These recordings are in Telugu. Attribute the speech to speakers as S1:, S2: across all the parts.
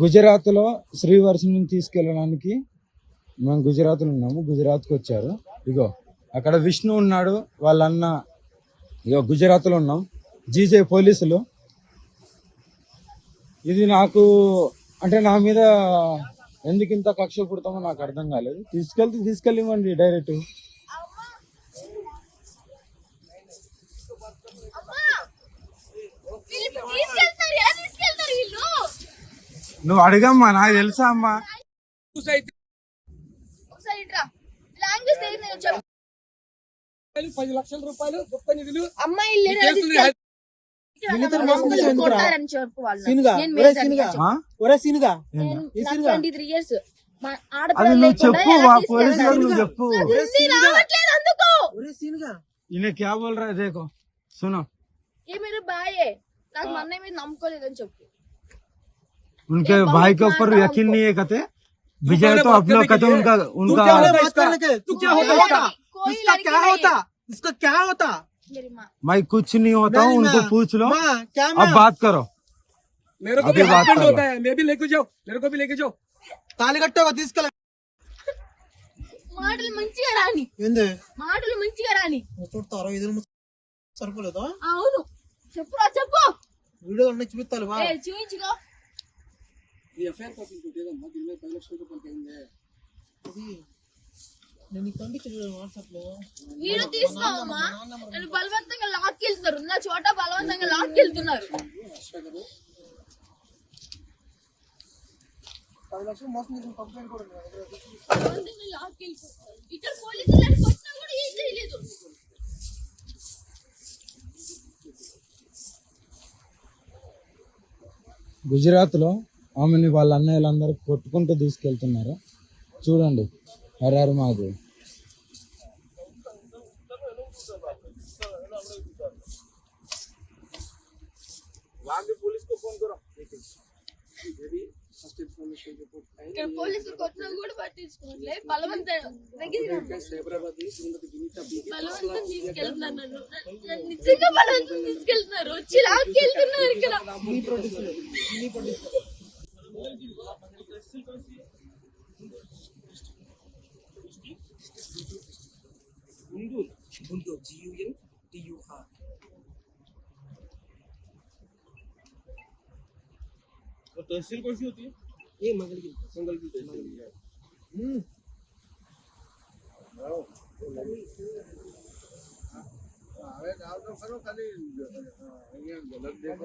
S1: గుజరాత్లో శ్రీవర్షిని తీసుకెళ్ళడానికి మేము గుజరాత్లో ఉన్నాము. గుజరాత్కి వచ్చారు. ఇగో అక్కడ విష్ణు ఉన్నాడు వాళ్ళ అన్న ఇగో గుజరాత్లో ఉన్నాం. జీజే పోలీసులు. ఇది నాకు అంటే నా మీద ఎందుకు ఇంత కక్ష పుడతామో నాకు అర్థం కాలేదు. తీసుకెళ్తే తీసుకెళ్ళివ్వండి డైరెక్ట్
S2: వీళ్ళు తీసుకెళ్తారు ఎలా తీసుకెళ్తారు వీళ్ళు
S1: నువ్వు అడగమ్మా నాకు తెలుసా అమ్మా
S2: ఒకసారి ఇట్రా లాంగ్వేజ్ తెలియదు నేను చెప్పు
S3: పది లక్షల రూపాయలు గుప్త నిధులు
S2: అమ్మాయిలు లేరు, ఎలా
S3: కేసులు
S2: తీసుకెళ్తారు?
S4: వీళ్ళిద్దరు మోసం చేసి
S2: అమ్మాయిలు
S4: ఎందుకురా?
S2: కొడతారని చెప్పు వాళ్ళు.
S4: సీనుగా,
S2: నేను
S4: ఒరే
S2: మేజర్
S4: సీనుగా.
S2: చెప్పు.
S1: ఆ?
S4: ఒరే సీనుగా
S2: నేను
S4: ఈ
S2: నాకు
S4: సీనుగా.
S2: 23 years. మా
S1: అది
S2: ఆడపిల్లలు
S1: నువ్వు
S2: లేకుండా
S1: చెప్పు
S2: ఎలా
S1: ఆ
S2: తీసుకెళ్తారు?
S1: పోలీసులకు నువ్వు చెప్పు
S2: నాకు హిందీ రావట్లేదు అందుకు
S4: ఒరే సీనుగా
S1: इन्हें क्या बोल रहा है देखो सुनो
S2: ఏ మీరు బాయే నాకు మా అన్నయ్య మీద నమ్మకోలేదని చెప్పు
S1: उनके
S2: ये
S1: भाई के
S2: बहुत
S1: ऊपर
S2: मारता
S1: यकीन
S2: हमको।
S1: नहीं है कहते विजय तो
S3: बात
S1: अपने
S3: करने के
S1: कहते
S3: लिए।
S1: उनका
S3: तू
S1: उनका
S3: क्या होता है
S4: बात
S3: इसका?
S4: करने के
S3: तू क्या होता है
S2: कोई
S3: इसका?
S2: लड़की- कोई
S4: इसका
S2: लड़की
S4: क्या
S2: नहीं
S4: होता
S2: है।
S4: इसका क्या होता
S2: मेरी माँ
S1: मैं कुछ नहीं होता हूँ
S4: नहीं,
S1: उनको
S4: माँ।
S1: पूछ लो
S4: माँ, क्या
S1: अब
S4: माँ?
S1: बात करो
S3: मेरे को
S1: अभी
S3: भी
S1: बात
S3: हस्बैंड
S1: कर लो।
S3: होता है मैं भी लेके जाओ मेरे को भी लेके जाओ
S4: తాళి కట్టావా తీసుకెళ్ళ
S2: మాటలు మంచిగా రాని
S4: ఏంది
S2: మాటలు మంచిగా రాని
S4: చూడతా అరవై ఐదు నిమిషాలు సరిపోలేదా
S2: అవును చెప్పురా చెప్పు
S4: వీడియో అన్నీ చూపిస్తాను బా
S2: ఏ చూయించుకో
S3: ఈ ఎఫ్ఐఆర్ కాపీ ఇంకోటి ఏదమ్మా దీని మీద పది లక్షల రూపాయలకి అయిందే
S4: అది నేను నీకు పంపించాను వాట్సాప్లో
S2: వీడియో తీసుకోవమ్మా. నన్ను బలవంతంగా లాక్కెళ్తున్నారు. ఉన్న చోట బలవంతంగా లాక్కెళ్తున్నారు.
S4: పది లక్షలు మోసం చేసిన కంప్లైంట్ కూడా ఉంది నా దగ్గర.
S2: బలవంతంగా లాక్కెళ్తున్నారు. ఇక్కడ పోలీసులు కొట్టినా కూడా ఏం చేయలేదు.
S1: గుజరాత్లో ఆమెని వాళ్ళ అన్నయ్యలందరూ కొట్టుకుంటూ తీసుకెళ్తున్నారు. చూడండి హరారు మాది.
S2: ఇక్కడ పోలీసులు కొట్టినా కూడా పట్టించుకోవట్లే. బలవంతం దగ్గర
S3: సైబరాబాద్ శ్రీమతి వినీత పీకే
S2: బలవంతం తీసుకెళ్తున్నారు నన్ను. నిజంగా బలవంతం తీసుకెళ్తున్నారు. వచ్చి లాక్కెళ్తున్నారు ఇక్కడ.
S3: Gundul. Gundul. G U N D U R. और तहसील कौन सी होती है ये मंगलगिरी मंगलगिरी तहसील
S5: हम्म आओ आवे आओ तो करो
S4: खाली ये गलत देखो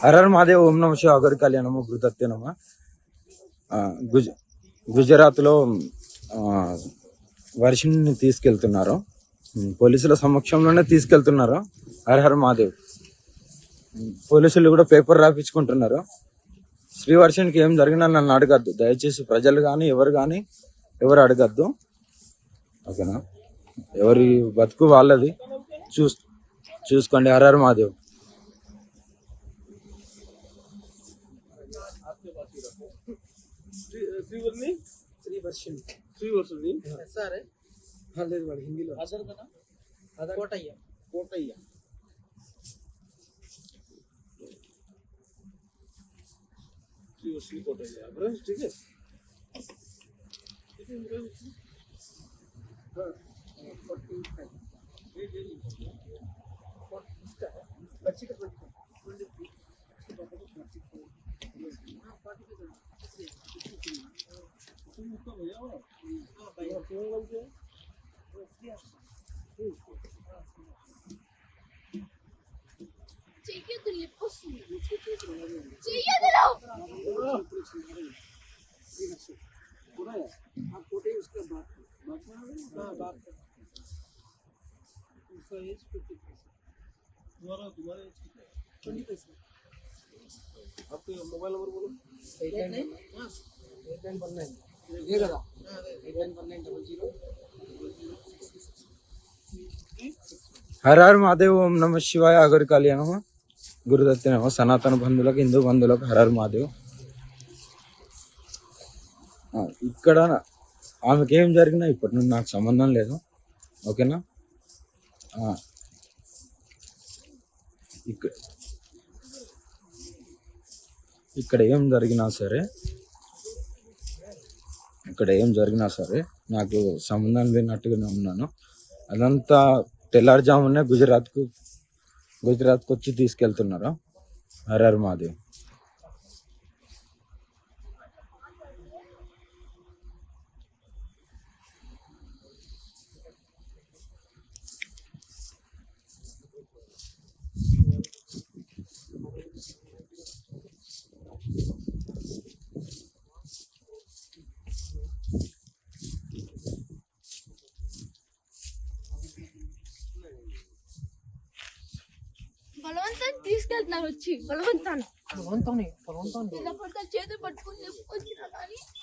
S1: హరర్ మహాదేవ్ ఓం నమ శివ అగరి కళ్యాణము గురుదత్తే నమ. గుజ గుజరాత్లో ఆ, వర్షిని తీసుకెళ్తున్నారు. పోలీసుల సమక్షంలోనే తీసుకెళ్తున్నారు హరహర్ మహాదేవ్. పోలీసులు కూడా పేపర్ రాపించుకుంటున్నారు. శ్రీవర్షన్కి ఏం జరిగినా నన్ను అడగద్దు. దయచేసి ప్రజలు కానీ ఎవరు కానీ ఎవరు అడగద్దు. ఓకేనా? ఎవరి బతుకు వాళ్ళది. చూస్ చూసుకోండి her her మహాదేవ్
S3: శ్రీవర్ణి
S4: శ్రీ వర్షం
S3: శ్రీవర్షుని
S4: సార్ లేదు వాడు హిందీలో అదర్ కదా అదర్ కోటయ్య
S3: కోటయ్య శ్రీవర్షుని కోటయ్య चाहिए दिल पसंद चाहिए दिलो बुरा है
S2: आप कोटे उसका बात बात बना बात उसका एज फिफ्टी
S3: तुम्हारा तुम्हारा एज कितना है ट्वेंटी फाइव आपके मोबाइल नंबर बोलो।
S4: एट नाइन हाँ। एट नाइन वन नाइन ఇదే కదా eight nine one nine double zero
S1: Hara Hara Mahadev ఓం నమ శివాయ అగరి కళ్యాణం గురుదత్త నమ సనాతన బంధువులకు హిందూ బంధువులకు హర హర మహాదేవ్ ఆ, ఇక్కడ ఆమెకి ఏం జరిగినా ఇప్పటి నుండి నాకు సంబంధం లేదు ఓకేనా ఆ, ఇక్కడ ఇక్కడ ఏం జరిగినా సరే ఇక్కడ ఏం జరిగినా సరే నాకు సంబంధం లేనట్టుగానే ఉన్నాను. అదంతా తెల్లారుజామునే గుజరాత్కు గుజరాత్కి వచ్చి తీసుకెళ్తున్నారు. హర్హర్ మాది
S2: బలవంతాన్ని తీసుకెళ్తున్నారు వచ్చి బలవంతాన్ని.
S4: బలవంతాన్ని బలవంతాన్ని.
S2: చేతులు పట్టుకుని వచ్చినా కానీ